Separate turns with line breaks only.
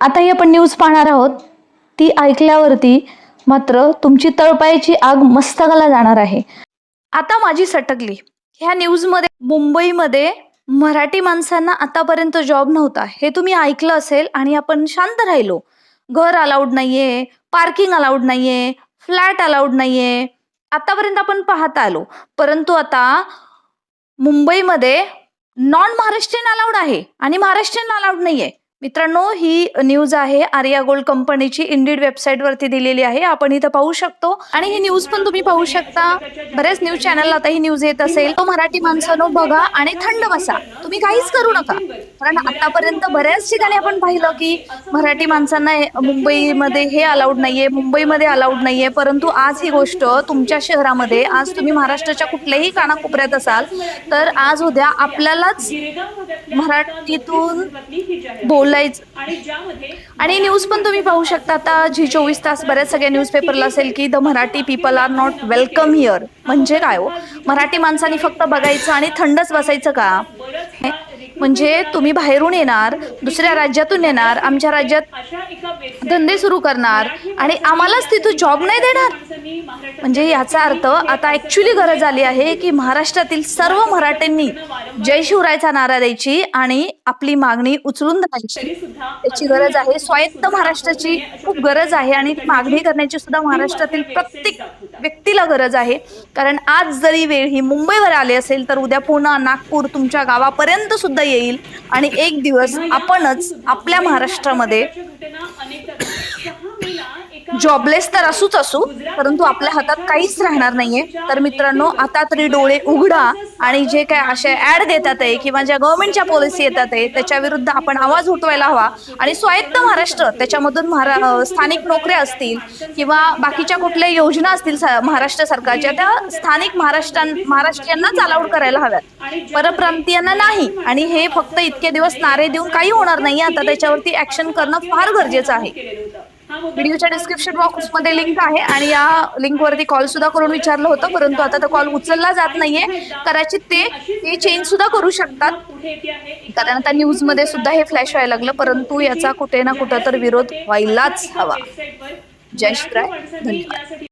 आताही आपण न्यूज पाहणार आहोत. ती ऐकल्यावरती मात्र तुमची तळपायाची आग मस्तकाला जाणार आहे. आता माझी सटकली. ह्या न्यूजमध्ये मुंबईमध्ये मराठी माणसांना आतापर्यंत जॉब नव्हता. हे तुम्ही ऐकलं असेल आणि आपण शांत राहिलो. घर अलाउड नाहीये पार्किंग अलाउड नाहीये फ्लॅट अलाउड नाहीये. आतापर्यंत आपण पाहता आलो. परंतु आता मुंबईमध्ये नॉन महाराष्ट्रीयन अलाउड आहे आणि महाराष्ट्रीयन अलाउड नाहीये. मित्रांनो ही न्यूज आहे आर्या गोल्ड कंपनीची. इंडिड वेबसाईट वरती दिलेली आहे. आपण इथं पाहू शकतो. आणि ही न्यूज पण तुम्ही पाहू शकता. बऱ्याच न्यूज चॅनलला आता ही न्यूज येत असेल. तो मराठी माणसानो बघा आणि थंड बसा. तुम्ही काहीच करू नका. कारण आतापर्यंत बऱ्याच ठिकाणी आपण पाहिलं की मराठी माणसांना मुंबईमध्ये हे अलाउड नाहीये मुंबईमध्ये अलाउड नाहीये. परंतु आज ही गोष्ट तुमच्या शहरामध्ये आज तुम्ही महाराष्ट्राच्या कुठल्याही कानाकोपऱ्यात असाल तर आज उद्या आपल्यालाच मराठीतून बोल बोलायचं. आणि न्यूज पण तुम्ही पाहू शकता आता जी चोवीस तास बऱ्याच सगळ्या न्यूज पेपरला असेल की the Marathi people are not welcome here म्हणजे काय हो? मराठी माणसांनी फक्त बघायचं आणि थंडच बसायचं का? म्हणजे तुम्ही बाहेरून येणार दुसऱ्या राज्यातून येणार आमच्या राज्यात धंदे सुरू करणार आणि आम्हालाच तिथं जॉब नाही देणार? म्हणजे याचा अर्थ आता ऍक्च्युली गरज आली आहे की महाराष्ट्रातील सर्व मराठ्यांनी जय शिवरायचा नारा द्यायची आणि आपली मागणी उचलून धरायची. त्याची गरज आहे. स्वायत्त महाराष्ट्राची खूप गरज आहे आणि मागणी करण्याची सुद्धा महाराष्ट्रातील प्रत्येक व्यक्तीला गरज आहे. कारण आज जरी वेळ ही मुंबईवर आली असेल तर उद्या पुणे नागपूर तुमच्या गावापर्यंत सुद्धा येईल. आणि एक दिवस आपणच आपल्या महाराष्ट्रामध्ये जॉबलेस तर असूच असू परंतु आपल्या हातात काहीच राहणार नाहीये. तर मित्रांनो आता तरी डोळे उघडा आणि जे काय असे ऍड देतात आहे किंवा ज्या गव्हर्नमेंटच्या पॉलिसी येतात आहे त्याच्या विरुद्ध आपण आवाज उठवायला हवा. आणि स्वायत्त महाराष्ट्र त्याच्यामधून महारा स्थानिक नोकऱ्या असतील किंवा बाकीच्या कुठल्या योजना असतील स- महाराष्ट्र सरकारच्या त्या स्थानिक महाराष्ट्रां महाराष्ट्रीयांनाच अलाउड करायला हव्यात. परप्रांतीयांना नाही. आणि हे फक्त इतके दिवस नारे देऊन काही होणार नाही आता त्याच्यावरती ऍक्शन करणं फार गरजेचं आहे. व्हिडिओच्या डिस्क्रिप्शन बॉक्समध्ये लिंक आहे आणि या लिंक वरती कॉल सुद्धा करून विचारलं होतं परंतु आता तो कॉल उचलला जात नाहीये. कदाचित ते चेंज सुद्धा करू शकतात. कारण आता न्यूजमध्ये सुद्धा हे फ्लॅश व्हायला लागलं परंतु याचा कुठे ना कुठं तर विरोध व्हायलाच हवा. जय शिवराय धन्यवाद.